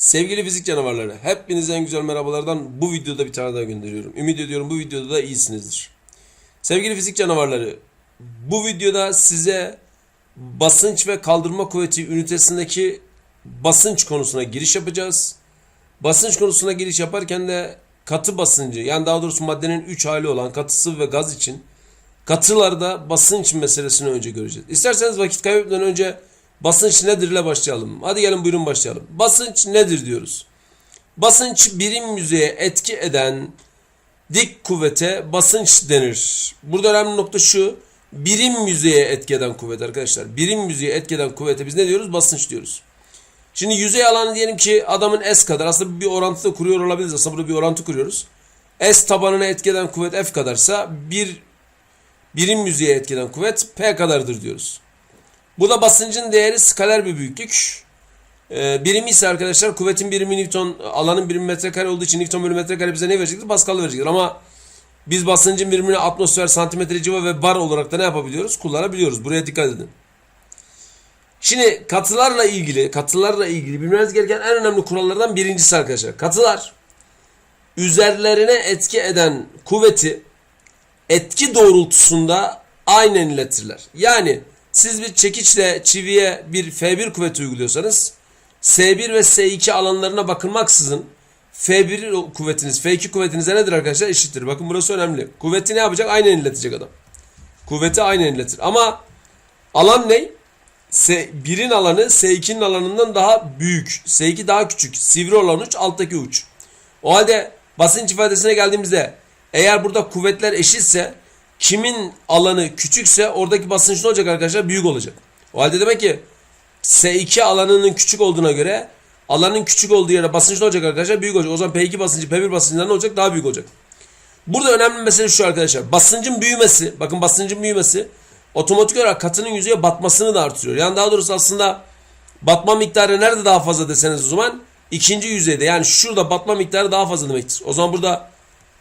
Sevgili fizik canavarları, hepinize en güzel merhabalardan bu videoda bir tane daha gönderiyorum. Ümit ediyorum bu videoda da iyisinizdir. Sevgili fizik canavarları, bu videoda size basınç ve kaldırma kuvveti ünitesindeki basınç konusuna giriş yapacağız. Basınç konusuna giriş yaparken de katı basıncı, yani daha doğrusu maddenin 3 hali olan katı, sıvı ve gaz için katılarda basınç meselesini önce göreceğiz. İsterseniz vakit kaybetmeden önce basınç nedir ile başlayalım. Hadi gelin buyurun başlayalım. Basınç nedir diyoruz. Basınç birim yüzeye etki eden dik kuvvete basınç denir. Burada önemli nokta şu. Birim yüzeye etki eden kuvvet arkadaşlar. Birim yüzeye etki eden kuvvete biz ne diyoruz? Basınç diyoruz. Şimdi yüzey alanı diyelim ki adamın S kadar. Aslında bir orantı da kuruyor olabiliriz. Aslında burada bir orantı kuruyoruz. S tabanına etki eden kuvvet F kadarsa bir birim yüzeye etki eden kuvvet P kadardır diyoruz. Burada basıncın değeri skaler bir büyüklük. Ee, birimi ise arkadaşlar kuvvetin birimi Newton, alanın birimi metrekare olduğu için Newton bölü metrekare bize ne verecektir? Pascal verecektir. Ama biz basıncın birimini atmosfer, santimetre civa ve bar olarak da ne yapabiliyoruz? Kullanabiliyoruz. Buraya dikkat edin. Şimdi katılarla ilgili, katılarla ilgili bilmeniz gereken en önemli kurallardan birincisi arkadaşlar. Katılar üzerlerine etki eden kuvveti etki doğrultusunda aynen iletirler. Yani siz bir çekiçle çiviye bir F1 kuvveti uyguluyorsanız S1 ve S2 alanlarına bakılmaksızın F1 kuvvetiniz, F2 kuvvetinize nedir arkadaşlar? Eşittir. Bakın burası önemli. Kuvveti ne yapacak? Aynen iletecek adam. Kuvveti aynen iletir. Ama alan ne? S1'in alanı S2'nin alanından daha büyük. S2 daha küçük. Sivri olan uç alttaki uç. O halde basınç ifadesine geldiğimizde eğer burada kuvvetler eşitse kimin alanı küçükse oradaki basınç ne olacak arkadaşlar? Büyük olacak. O halde demek ki S2 alanının küçük olduğuna göre alanın küçük olduğu yere basınç ne olacak arkadaşlar? Büyük olacak. O zaman P2 basıncı P1 basıncından ne olacak? Daha büyük olacak. Burada önemli mesele şu arkadaşlar. Basıncın büyümesi, bakın basıncın büyümesi otomatik olarak katının yüzeye batmasını da artırıyor. Yani daha doğrusu aslında batma miktarı nerede daha fazla deseniz o zaman ikinci yüzeyde yani şurada batma miktarı daha fazla demektir. O zaman burada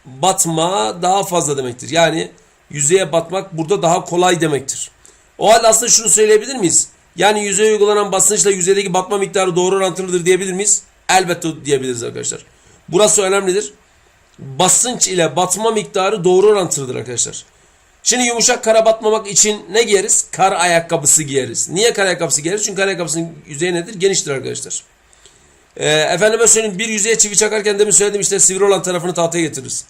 batma daha fazla demektir. Yani yüzeye batmak burada daha kolay demektir. O halde aslında şunu söyleyebilir miyiz? Yani yüzeye uygulanan basınçla yüzeydeki batma miktarı doğru orantılıdır diyebilir miyiz? Elbette diyebiliriz arkadaşlar. Burası önemlidir. Basınç ile batma miktarı doğru orantılıdır arkadaşlar. Şimdi yumuşak kara batmamak için ne giyeriz? Kar ayakkabısı giyeriz. Niye kar ayakkabısı giyeriz? Çünkü kar ayakkabısının yüzeyi nedir? Geniştir arkadaşlar. Ee, efendime söyleyeyim bir yüzeye çivi çakarken demin söyledim işte sivri olan tarafını tahtaya getiririz.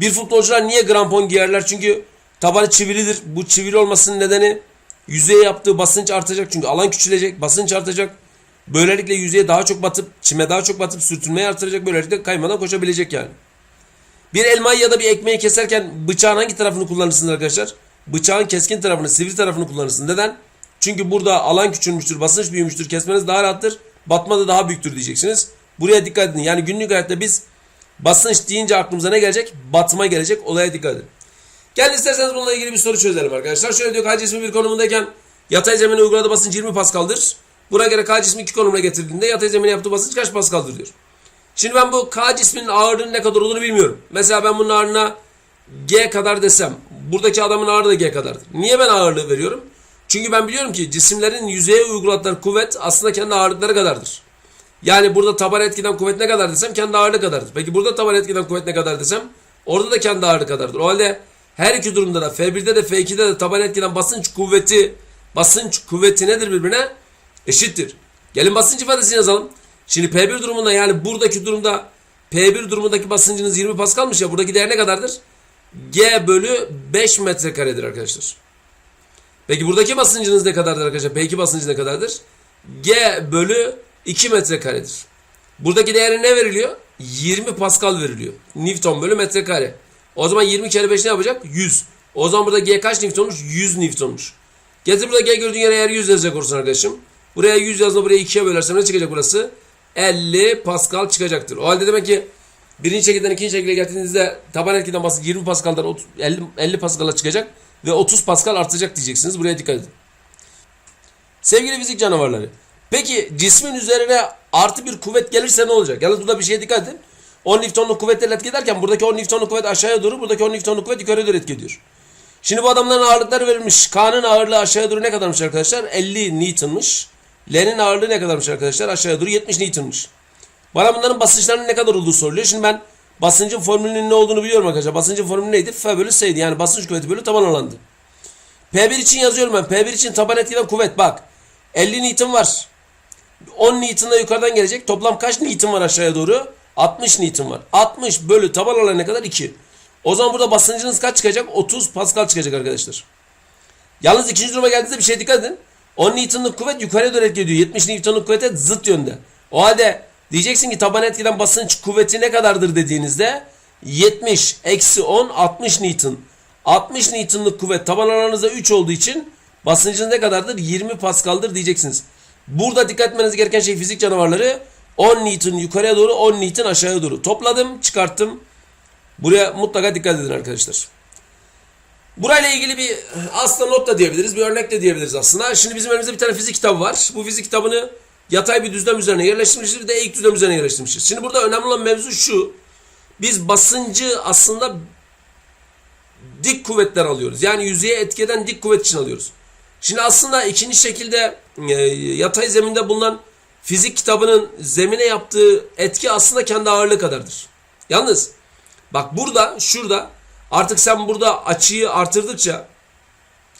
Bir futbolcular niye krampon giyerler? Çünkü tabanı çivilidir. Bu çivili olmasının nedeni yüzeye yaptığı basınç artacak. Çünkü alan küçülecek, basınç artacak. Böylelikle yüzeye daha çok batıp, çime daha çok batıp sürtünmeyi artıracak. Böylelikle kaymadan koşabilecek yani. Bir elmayı ya da bir ekmeği keserken bıçağın hangi tarafını kullanırsınız arkadaşlar? Bıçağın keskin tarafını, sivri tarafını kullanırsınız. Neden? Çünkü burada alan küçülmüştür, basınç büyümüştür, kesmeniz daha rahattır. Batma da daha büyüktür diyeceksiniz. Buraya dikkat edin. Yani günlük hayatta biz basınç deyince aklımıza ne gelecek? Batma gelecek. Olaya dikkat edin. Gelin isterseniz bununla ilgili bir soru çözelim arkadaşlar. Şöyle diyor K cismi bir konumundayken yatay zemine uyguladığı basınç 20 paskaldır. Buna göre K cismi iki konumuna getirdiğinde yatay zemine yaptığı basınç kaç paskaldır diyor. Şimdi ben bu K cisminin ağırlığının ne kadar olduğunu bilmiyorum. Mesela ben bunun ağırlığına G kadar desem buradaki adamın ağırlığı da G kadardır. Niye ben ağırlığı veriyorum? Çünkü ben biliyorum ki cisimlerin yüzeye uyguladıkları kuvvet aslında kendi ağırlıkları kadardır. Yani burada taban etkiden kuvvet ne kadar desem kendi ağırlığı kadardır. Peki burada taban etkiden kuvvet ne kadar desem orada da kendi ağırlığı kadardır. O halde her iki durumda da F1'de de F2'de de taban etkiden basınç kuvveti basınç kuvveti nedir birbirine? Eşittir. Gelin basınç ifadesini yazalım. Şimdi P1 durumunda yani buradaki durumda P1 durumundaki basıncınız 20 paskalmış ya buradaki değer ne kadardır? G bölü 5 metrekaredir arkadaşlar. Peki buradaki basıncınız ne kadardır arkadaşlar? P2 basıncı ne kadardır? G bölü 2 metrekaredir. Buradaki değeri ne veriliyor? 20 Pascal veriliyor. Newton bölü metrekare. O zaman 20 kere 5 ne yapacak? 100. O zaman burada G kaç Newtonmuş? 100 Newtonmuş. Getir burada G gördüğün yere eğer 100 yazacak olursun arkadaşım. Buraya 100 yazma buraya 2'ye bölersem ne çıkacak burası? 50 Pascal çıkacaktır. O halde demek ki birinci şekilden ikinci şekilde getirdiğinizde taban etkiden basınç 20 Pascal'dan 30, 50, 50 Pascal'a çıkacak ve 30 Pascal artacak diyeceksiniz. Buraya dikkat edin. Sevgili fizik canavarları. Peki cismin üzerine artı bir kuvvet gelirse ne olacak? Yalnız burada bir şeye dikkat edin. 10 Newton'luk kuvvetlerle etki ederken buradaki 10 Newton'luk kuvvet aşağıya doğru, buradaki 10 Newton'luk kuvvet yukarıya doğru etki ediyor. Şimdi bu adamların ağırlıkları verilmiş. K'nın ağırlığı aşağıya doğru ne kadarmış arkadaşlar? 50 Newton'muş. L'nin ağırlığı ne kadarmış arkadaşlar? Aşağıya doğru 70 Newton'muş. Bana bunların basınçlarının ne kadar olduğu soruluyor. Şimdi ben basıncın formülünün ne olduğunu biliyorum arkadaşlar. Basıncın formülü neydi? F bölü S'ydi. Yani basınç kuvveti bölü taban alandı. P1 için yazıyorum ben. P1 için taban etkiden kuvvet. Bak 50 Newton var. 10 Newton da yukarıdan gelecek. Toplam kaç Newton var aşağıya doğru? 60 Newton var. 60 bölü taban alanı ne kadar? 2. O zaman burada basıncınız kaç çıkacak? 30 Pascal çıkacak arkadaşlar. Yalnız ikinci duruma geldiğinizde bir şey dikkat edin. 10 Newton'luk kuvvet yukarıya doğru etki ediyor. 70 Newton'luk kuvvete zıt yönde. O halde diyeceksin ki taban etkiden basınç kuvveti ne kadardır dediğinizde 70 eksi 10 60 Newton. 60 Newton'luk kuvvet taban alanınızda 3 olduğu için basıncınız ne kadardır? 20 Pascal'dır diyeceksiniz. Burada dikkat etmeniz gereken şey fizik canavarları 10 Newton yukarıya doğru 10 Newton aşağıya doğru. Topladım çıkarttım. Buraya mutlaka dikkat edin arkadaşlar. Burayla ilgili bir aslında not da diyebiliriz, bir örnek de diyebiliriz aslında. Şimdi bizim elimizde bir tane fizik kitabı var. Bu fizik kitabını yatay bir düzlem üzerine yerleştirmişiz, bir de eğik düzlem üzerine yerleştirmişiz. Şimdi burada önemli olan mevzu şu. Biz basıncı aslında dik kuvvetler alıyoruz. Yani yüzeye etki eden dik kuvvet için alıyoruz. Şimdi aslında ikinci şekilde e, yatay zeminde bulunan fizik kitabının zemine yaptığı etki aslında kendi ağırlığı kadardır. Yalnız bak burada şurada artık sen burada açıyı artırdıkça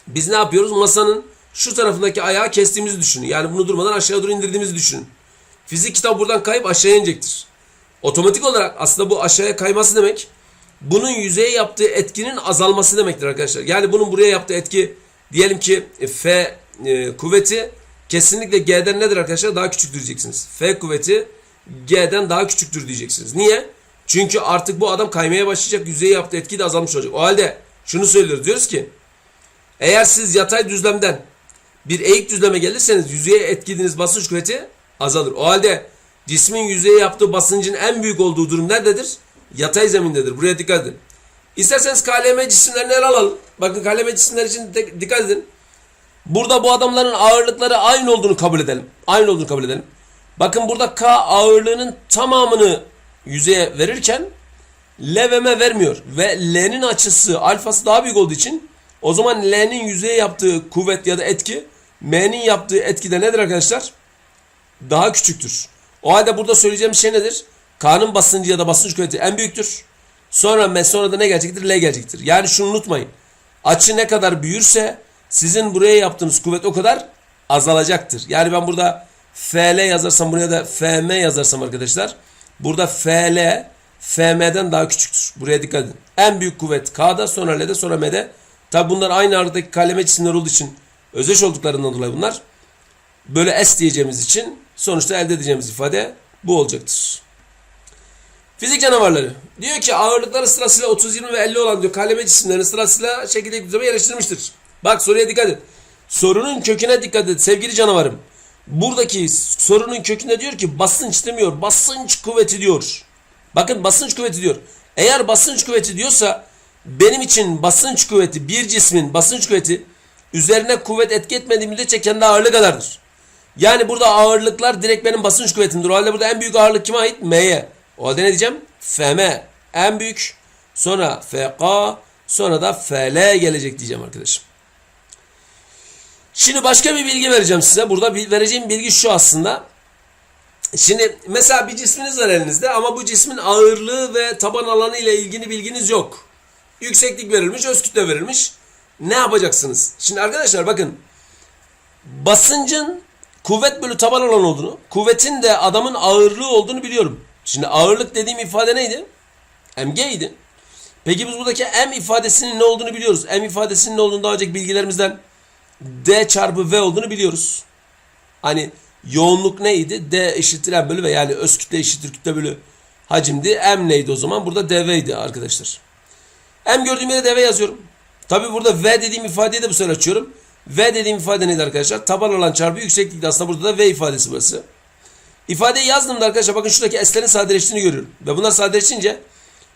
biz ne yapıyoruz? Masanın şu tarafındaki ayağı kestiğimizi düşünün. Yani bunu durmadan aşağı doğru indirdiğimizi düşünün. Fizik kitabı buradan kayıp aşağıya inecektir. Otomatik olarak aslında bu aşağıya kayması demek bunun yüzeye yaptığı etkinin azalması demektir arkadaşlar. Yani bunun buraya yaptığı etki diyelim ki F e, kuvveti kesinlikle G'den nedir arkadaşlar? Daha küçüktür diyeceksiniz. F kuvveti G'den daha küçüktür diyeceksiniz. Niye? Çünkü artık bu adam kaymaya başlayacak. Yüzeye yaptığı etki de azalmış olacak. O halde şunu söylüyoruz. Diyoruz ki eğer siz yatay düzlemden bir eğik düzleme gelirseniz yüzeye etkilediğiniz basınç kuvveti azalır. O halde cismin yüzeye yaptığı basıncın en büyük olduğu durum nerededir? Yatay zemindedir. Buraya dikkat edin. İsterseniz KLM cisimlerini ele alalım. Bakın KLM cisimler için dikkat edin. Burada bu adamların ağırlıkları aynı olduğunu kabul edelim. Aynı olduğunu kabul edelim. Bakın burada K ağırlığının tamamını yüzeye verirken L ve M vermiyor. Ve L'nin açısı alfası daha büyük olduğu için o zaman L'nin yüzeye yaptığı kuvvet ya da etki M'nin yaptığı etki de nedir arkadaşlar? Daha küçüktür. O halde burada söyleyeceğim şey nedir? K'nın basıncı ya da basınç kuvveti en büyüktür. Sonra M sonra da ne gelecektir? L gelecektir. Yani şunu unutmayın. Açı ne kadar büyürse sizin buraya yaptığınız kuvvet o kadar azalacaktır. Yani ben burada FL yazarsam buraya da FM yazarsam arkadaşlar. Burada FL FM'den daha küçüktür. Buraya dikkat edin. En büyük kuvvet K'da sonra L'de sonra M'de. Tabi bunlar aynı ağırlıktaki kaleme cisimler olduğu için özdeş olduklarından dolayı bunlar. Böyle S diyeceğimiz için sonuçta elde edeceğimiz ifade bu olacaktır. Fizik canavarları. Diyor ki ağırlıkları sırasıyla 30, 20 ve 50 olan diyor kaleme cisimlerini sırasıyla şekilde düzeme yerleştirmiştir. Bak soruya dikkat et. Sorunun köküne dikkat et sevgili canavarım. Buradaki sorunun kökünde diyor ki basınç demiyor. Basınç kuvveti diyor. Bakın basınç kuvveti diyor. Eğer basınç kuvveti diyorsa benim için basınç kuvveti bir cismin basınç kuvveti üzerine kuvvet etki etmediği müddetçe kendi ağırlığı kadardır. Yani burada ağırlıklar direkt benim basınç kuvvetimdir. O halde burada en büyük ağırlık kime ait? M'ye. O halde ne diyeceğim? FM en büyük. Sonra FK. Sonra da FL gelecek diyeceğim arkadaşım. Şimdi başka bir bilgi vereceğim size. Burada vereceğim bilgi şu aslında. Şimdi mesela bir cisminiz var elinizde ama bu cismin ağırlığı ve taban alanı ile ilgili bilginiz yok. Yükseklik verilmiş, öz kütle verilmiş. Ne yapacaksınız? Şimdi arkadaşlar bakın. Basıncın kuvvet bölü taban alan olduğunu, kuvvetin de adamın ağırlığı olduğunu biliyorum. Şimdi ağırlık dediğim ifade neydi? mg idi. Peki biz buradaki m ifadesinin ne olduğunu biliyoruz. M ifadesinin ne olduğunu daha önceki bilgilerimizden d çarpı v olduğunu biliyoruz. Hani yoğunluk neydi? D eşittir m bölü v yani öz kütle eşittir kütle bölü hacimdi. M neydi o zaman? Burada dv idi arkadaşlar. M gördüğüm yere dv yazıyorum. Tabi burada v dediğim ifadeyi de bu sefer açıyorum. V dediğim ifade neydi arkadaşlar? Taban alan çarpı yükseklikti. Aslında burada da v ifadesi burası. İfadeyi yazdığımda arkadaşlar bakın şuradaki s'lerin sadeleştiğini görüyorum. Ve bunlar sadeleşince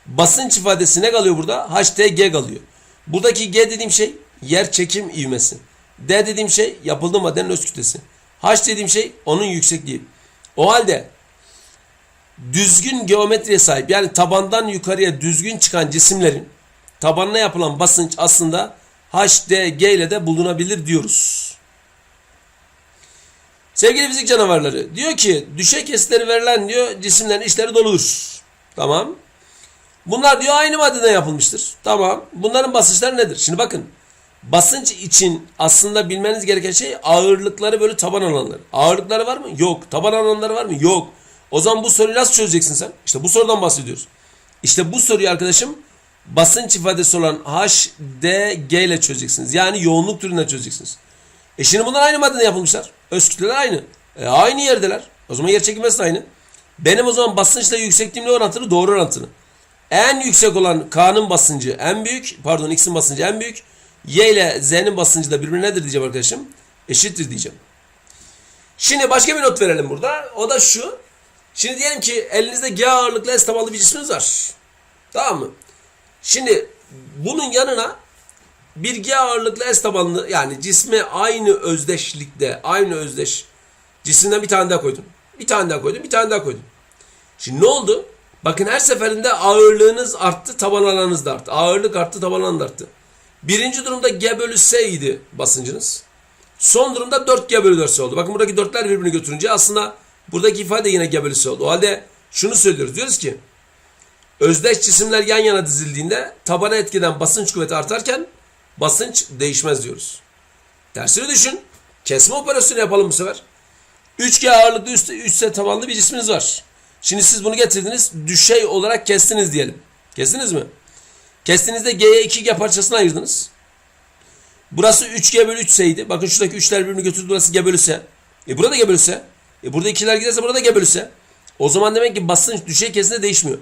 basınç ifadesi ne kalıyor burada? HTG kalıyor. Buradaki G dediğim şey yer çekim ivmesi. D dediğim şey yapıldığı maddenin öz kütlesi. H dediğim şey onun yüksekliği. O halde düzgün geometriye sahip yani tabandan yukarıya düzgün çıkan cisimlerin tabanına yapılan basınç aslında HDG ile de bulunabilir diyoruz. Sevgili fizik canavarları diyor ki düşey kesitleri verilen diyor cisimlerin içleri doludur. Tamam. Bunlar diyor aynı maddeden yapılmıştır. Tamam. Bunların basınçları nedir? Şimdi bakın. Basınç için aslında bilmeniz gereken şey ağırlıkları böyle taban alanları. Ağırlıkları var mı? Yok. Taban alanları var mı? Yok. O zaman bu soruyu nasıl çözeceksin sen? İşte bu sorudan bahsediyoruz. İşte bu soruyu arkadaşım basınç ifadesi olan H, D, G ile çözeceksiniz. Yani yoğunluk türünden çözeceksiniz. E şimdi bunlar aynı maddeden yapılmışlar. Öz kütleler aynı. E aynı yerdeler. O zaman yer çekilmesi de aynı. Benim o zaman basınçla yüksekliğimle orantılı doğru orantılı. En yüksek olan K'nın basıncı en büyük. Pardon X'in basıncı en büyük. Y ile Z'nin basıncı da birbirine nedir diyeceğim arkadaşım. Eşittir diyeceğim. Şimdi başka bir not verelim burada. O da şu. Şimdi diyelim ki elinizde G ağırlıklı S tabanlı bir cisminiz var. Tamam mı? Şimdi bunun yanına bir G ağırlıklı S tabanlı yani cisme aynı özdeşlikte, aynı özdeş cisimden bir tane daha koydum. Bir tane daha koydum, bir tane daha koydum. Şimdi ne oldu? Bakın her seferinde ağırlığınız arttı, taban alanınız da arttı. Ağırlık arttı, taban alanı da arttı. Birinci durumda G bölü S idi basıncınız. Son durumda 4 G bölü 4 S oldu. Bakın buradaki dörtler birbirini götürünce aslında buradaki ifade yine G bölü S oldu. O halde şunu söylüyoruz. Diyoruz ki özdeş cisimler yan yana dizildiğinde tabana etkiden basınç kuvveti artarken basınç değişmez diyoruz. Tersini düşün. Kesme operasyonu yapalım bu sefer. 3G ağırlıklı üst, üstte tabanlı bir cisminiz var. Şimdi siz bunu getirdiniz. Düşey olarak kestiniz diyelim. Kestiniz mi? Kestiğinizde G'ye 2G parçasını ayırdınız. Burası 3G bölü 3 idi. Bakın şuradaki 3'ler birbirini götürdü. Burası G bölü S. E burada G bölü S. E burada 2'ler giderse burada G bölü S. O zaman demek ki basınç düşey kesinlikle değişmiyor.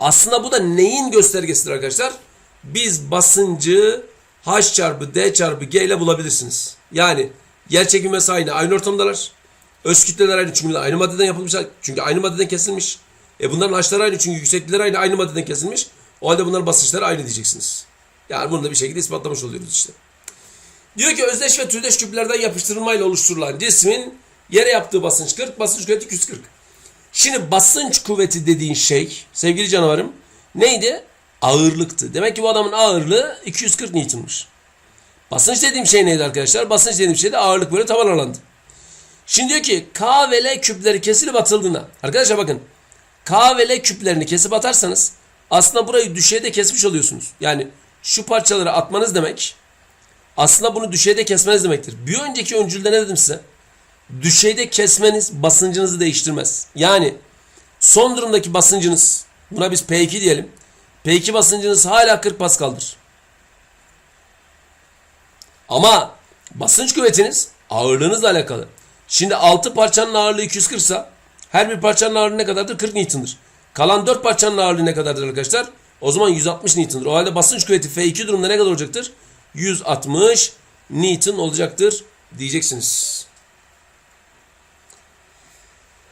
Aslında bu da neyin göstergesidir arkadaşlar? Biz basıncı H çarpı D çarpı G ile bulabilirsiniz. Yani yer çekilmesi aynı. Aynı ortamdalar. Öz kütleler aynı çünkü aynı maddeden yapılmışlar. Çünkü aynı maddeden kesilmiş. E bunların H'ları aynı çünkü yükseklikleri aynı. Aynı maddeden kesilmiş. O halde bunların basınçları aynı diyeceksiniz. Yani bunu da bir şekilde ispatlamış oluyoruz işte. Diyor ki özdeş ve türdeş küplerden yapıştırılmayla oluşturulan cismin yere yaptığı basınç 40, basınç kuvveti 240. Şimdi basınç kuvveti dediğin şey sevgili canavarım neydi? Ağırlıktı. Demek ki bu adamın ağırlığı 240 Newton'muş. Basınç dediğim şey neydi arkadaşlar? Basınç dediğim şey de ağırlık böyle taban alandı. Şimdi diyor ki K ve L küpleri kesilip atıldığında. Arkadaşlar bakın. K ve L küplerini kesip atarsanız aslında burayı düşeyde kesmiş oluyorsunuz. Yani şu parçaları atmanız demek aslında bunu düşeyde kesmeniz demektir. Bir önceki öncülde ne dedim size? Düşeyde kesmeniz basıncınızı değiştirmez. Yani son durumdaki basıncınız buna biz P2 diyelim. P2 basıncınız hala 40 Pascal'dır. Ama basınç kuvvetiniz ağırlığınızla alakalı. Şimdi 6 parçanın ağırlığı 240 ise her bir parçanın ağırlığı ne kadardır? 40 Newton'dır. Kalan 4 parçanın ağırlığı ne kadardır arkadaşlar? O zaman 160 Newton'dur. O halde basınç kuvveti F2 durumda ne kadar olacaktır? 160 Newton olacaktır diyeceksiniz.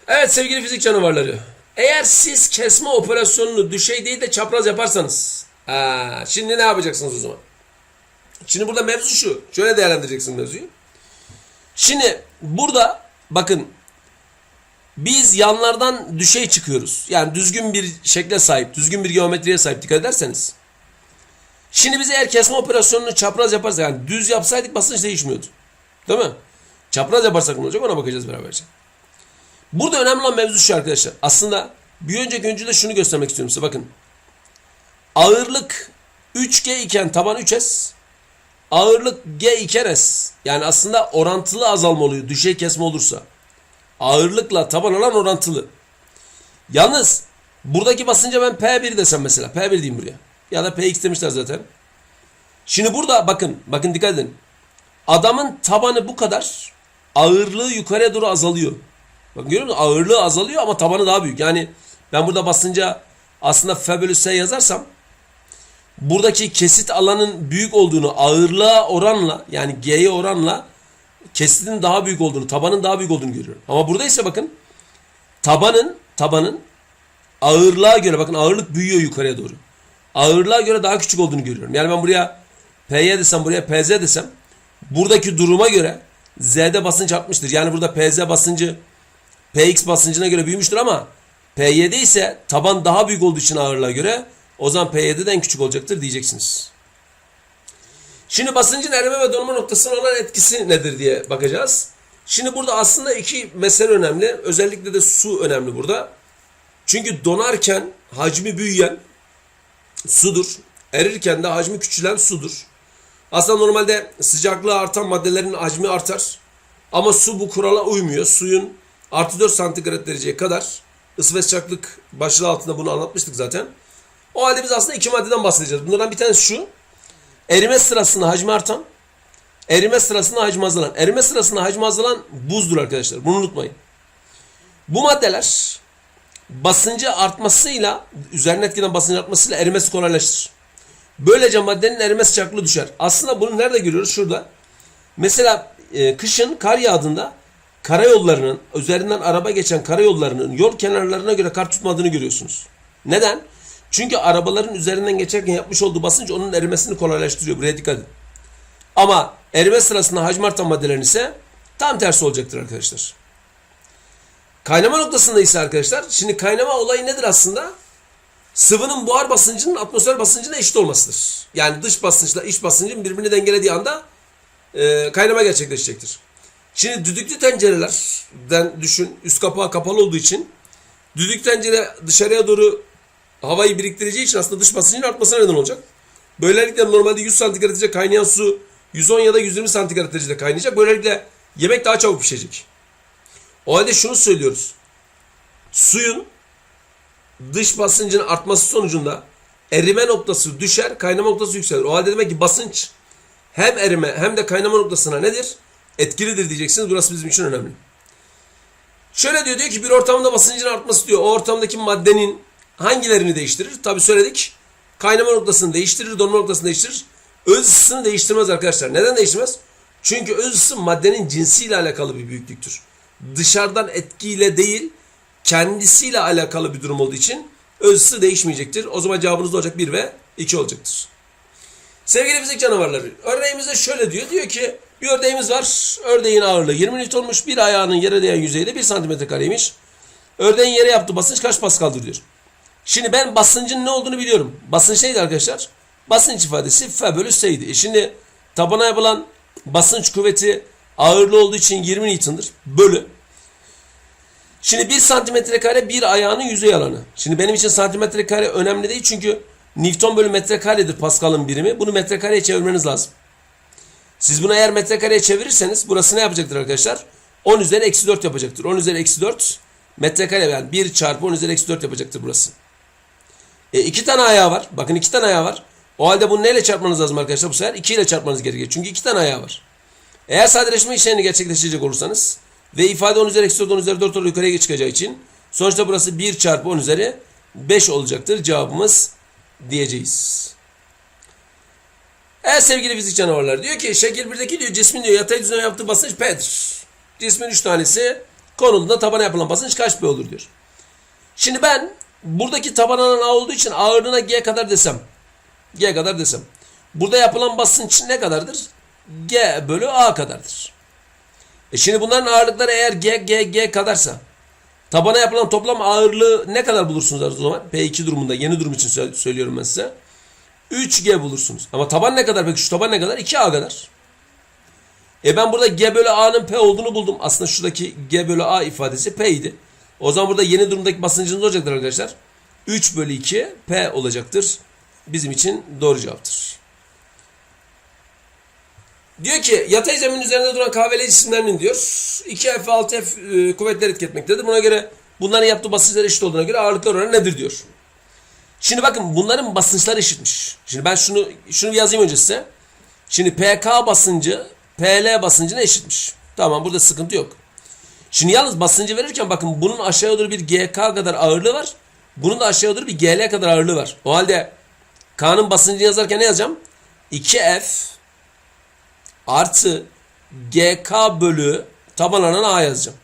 Evet sevgili fizik canavarları. Eğer siz kesme operasyonunu düşey değil de çapraz yaparsanız. Ha, şimdi ne yapacaksınız o zaman? Şimdi burada mevzu şu. Şöyle değerlendireceksin mevzuyu. Şimdi burada bakın biz yanlardan düşey çıkıyoruz. Yani düzgün bir şekle sahip, düzgün bir geometriye sahip dikkat ederseniz. Şimdi biz eğer kesme operasyonunu çapraz yaparsak yani düz yapsaydık basınç değişmiyordu. Değil mi? Çapraz yaparsak ne olacak ona bakacağız beraberce. Burada önemli olan mevzu şu arkadaşlar. Aslında bir önceki öncüde şunu göstermek istiyorum size bakın. Ağırlık 3G iken taban 3S. Ağırlık G iken S. Yani aslında orantılı azalma oluyor. Düşey kesme olursa. Ağırlıkla taban alan orantılı. Yalnız buradaki basınca ben P1 desem mesela. P1 diyeyim buraya. Ya da Px demişler zaten. Şimdi burada bakın. Bakın dikkat edin. Adamın tabanı bu kadar. Ağırlığı yukarıya doğru azalıyor. Bakın görüyor musunuz? Ağırlığı azalıyor ama tabanı daha büyük. Yani ben burada basınca aslında F bölü S yazarsam buradaki kesit alanın büyük olduğunu ağırlığa oranla yani G'ye oranla kesitin daha büyük olduğunu, tabanın daha büyük olduğunu görüyorum. Ama burada ise bakın tabanın tabanın ağırlığa göre bakın ağırlık büyüyor yukarıya doğru. Ağırlığa göre daha küçük olduğunu görüyorum. Yani ben buraya P'ye desem buraya PZ desem buradaki duruma göre Z'de basınç artmıştır. Yani burada PZ basıncı Px basıncına göre büyümüştür ama P7 ise taban daha büyük olduğu için ağırlığa göre o zaman P7'den küçük olacaktır diyeceksiniz. Şimdi basıncın erime ve donma noktasına olan etkisi nedir diye bakacağız. Şimdi burada aslında iki mesele önemli. Özellikle de su önemli burada. Çünkü donarken hacmi büyüyen sudur. Erirken de hacmi küçülen sudur. Aslında normalde sıcaklığı artan maddelerin hacmi artar. Ama su bu kurala uymuyor. Suyun artı 4 santigrat dereceye kadar ısı ve sıcaklık başlığı altında bunu anlatmıştık zaten. O halde biz aslında iki maddeden bahsedeceğiz. Bunlardan bir tanesi şu. Erime sırasında hacmi artan, erime sırasında hacmi azalan. Erime sırasında hacmi azalan buzdur arkadaşlar. Bunu unutmayın. Bu maddeler basıncı artmasıyla, üzerine etkilenen basıncı artmasıyla erimesi kolaylaştır. Böylece maddenin erime sıcaklığı düşer. Aslında bunu nerede görüyoruz? Şurada. Mesela e, kışın kar yağdığında karayollarının, üzerinden araba geçen karayollarının yol kenarlarına göre kar tutmadığını görüyorsunuz. Neden? Çünkü arabaların üzerinden geçerken yapmış olduğu basınç onun erimesini kolaylaştırıyor. Buraya dikkat edin. Ama erime sırasında hacmi artan maddelerin ise tam tersi olacaktır arkadaşlar. Kaynama noktasında ise arkadaşlar, şimdi kaynama olayı nedir aslında? Sıvının buhar basıncının atmosfer basıncına eşit olmasıdır. Yani dış basınçla iç basıncın birbirini dengelediği anda e, kaynama gerçekleşecektir. Şimdi düdüklü tencerelerden düşün, üst kapağı kapalı olduğu için düdük tencere dışarıya doğru havayı biriktireceği için aslında dış basıncın artmasına neden olacak. Böylelikle normalde 100 santigrat derece kaynayan su 110 ya da 120 santigrat derecede kaynayacak. Böylelikle yemek daha çabuk pişecek. O halde şunu söylüyoruz. Suyun dış basıncın artması sonucunda erime noktası düşer, kaynama noktası yükselir. O halde demek ki basınç hem erime hem de kaynama noktasına nedir? Etkilidir diyeceksiniz. Burası bizim için önemli. Şöyle diyor, diyor ki bir ortamda basıncın artması diyor. O ortamdaki maddenin hangilerini değiştirir? Tabi söyledik. Kaynama noktasını değiştirir, donma noktasını değiştirir. Öz ısısını değiştirmez arkadaşlar. Neden değiştirmez? Çünkü öz ısı maddenin cinsiyle alakalı bir büyüklüktür. Dışarıdan etkiyle değil, kendisiyle alakalı bir durum olduğu için öz ısı değişmeyecektir. O zaman cevabınız olacak 1 ve 2 olacaktır. Sevgili fizik canavarları, örneğimizde şöyle diyor. Diyor ki bir ördeğimiz var. Ördeğin ağırlığı 20 Newton'muş. Bir ayağının yere değen yüzeyi de 1 santimetre kareymiş. Ördeğin yere yaptığı basınç kaç paskaldır diyor. Şimdi ben basıncın ne olduğunu biliyorum. Basınç neydi arkadaşlar? Basınç ifadesi F bölü S'ydi. E şimdi tabana yapılan basınç kuvveti ağırlığı olduğu için 20 Newton'dır. Bölü. Şimdi 1 santimetre kare bir ayağının yüzey alanı. Şimdi benim için santimetre kare önemli değil çünkü Newton bölü metrekaredir Pascal'ın birimi. Bunu metrekareye çevirmeniz lazım. Siz bunu eğer metrekareye çevirirseniz burası ne yapacaktır arkadaşlar? 10 üzeri eksi 4 yapacaktır. 10 üzeri eksi 4 metrekare yani 1 çarpı 10 üzeri eksi 4 yapacaktır burası. E iki tane ayağı var. Bakın iki tane ayağı var. O halde bunu neyle çarpmanız lazım arkadaşlar bu sefer? 2 ile çarpmanız gerekiyor. Çünkü iki tane ayağı var. Eğer sadeleşme işlemini gerçekleştirecek olursanız ve ifade 10 üzeri eksi 4 10 üzeri 4 olarak yukarıya çıkacağı için sonuçta burası 1 çarpı 10 üzeri 5 olacaktır. Cevabımız diyeceğiz. Evet sevgili fizik canavarlar diyor ki şekil 1'deki diyor cismin diyor yatay düzleme yaptığı basınç P'dir. Cismin 3 tanesi konulduğunda tabana yapılan basınç kaç P olur diyor. Şimdi ben buradaki taban alan A olduğu için ağırlığına G kadar desem. G kadar desem. Burada yapılan basınç ne kadardır? G bölü A kadardır. E şimdi bunların ağırlıkları eğer G, G, G kadarsa tabana yapılan toplam ağırlığı ne kadar bulursunuz o zaman? P2 durumunda yeni durum için söylüyorum ben size. 3G bulursunuz. Ama taban ne kadar peki? Şu taban ne kadar? 2A kadar. E ben burada G bölü A'nın P olduğunu buldum. Aslında şuradaki G bölü A ifadesi P idi. O zaman burada yeni durumdaki basıncınız olacaktır arkadaşlar. 3 bölü 2 P olacaktır. Bizim için doğru cevaptır. Diyor ki yatay zemin üzerinde duran kahveli cisimlerinin diyor 2F 6F e, kuvvetler etketmektedir. Buna göre bunların yaptığı basınçlar eşit olduğuna göre ağırlıklar oranı nedir diyor. Şimdi bakın bunların basınçları eşitmiş. Şimdi ben şunu şunu yazayım önce size. Şimdi PK basıncı PL basıncına eşitmiş. Tamam burada sıkıntı yok. Şimdi yalnız basıncı verirken bakın bunun aşağıya doğru bir GK kadar ağırlığı var. Bunun da aşağıya doğru bir GL kadar ağırlığı var. O halde K'nın basıncını yazarken ne yazacağım? 2F artı GK bölü taban alan A yazacağım.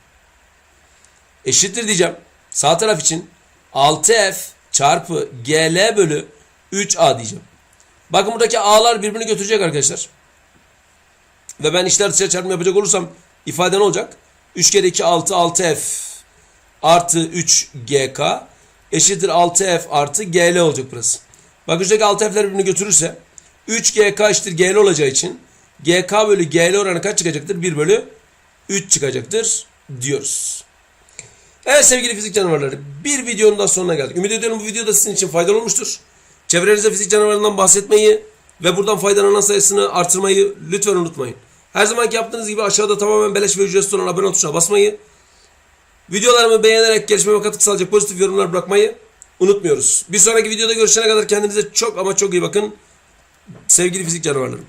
Eşittir diyeceğim. Sağ taraf için 6F çarpı GL bölü 3A diyeceğim. Bakın buradaki A'lar birbirini götürecek arkadaşlar. Ve ben işler dışarı çarpımı yapacak olursam ifade ne olacak? 3 kere 2 6 6F artı 3 GK eşittir 6F artı GL olacak burası. Bakın şuradaki 6F'ler birbirini götürürse 3 GK eşittir GL olacağı için GK bölü GL oranı kaç çıkacaktır? 1 bölü 3 çıkacaktır diyoruz. Evet sevgili fizik canavarları bir videonun daha sonuna geldik. Ümit ediyorum bu video da sizin için faydalı olmuştur. Çevrenize fizik canavarından bahsetmeyi ve buradan faydalanan sayısını artırmayı lütfen unutmayın. Her zamanki yaptığınız gibi aşağıda tamamen beleş ve ücretsiz olan abone ol tuşuna basmayı, videolarımı beğenerek gelişmeme katkı sağlayacak pozitif yorumlar bırakmayı unutmuyoruz. Bir sonraki videoda görüşene kadar kendinize çok ama çok iyi bakın. Sevgili fizik canavarlarım.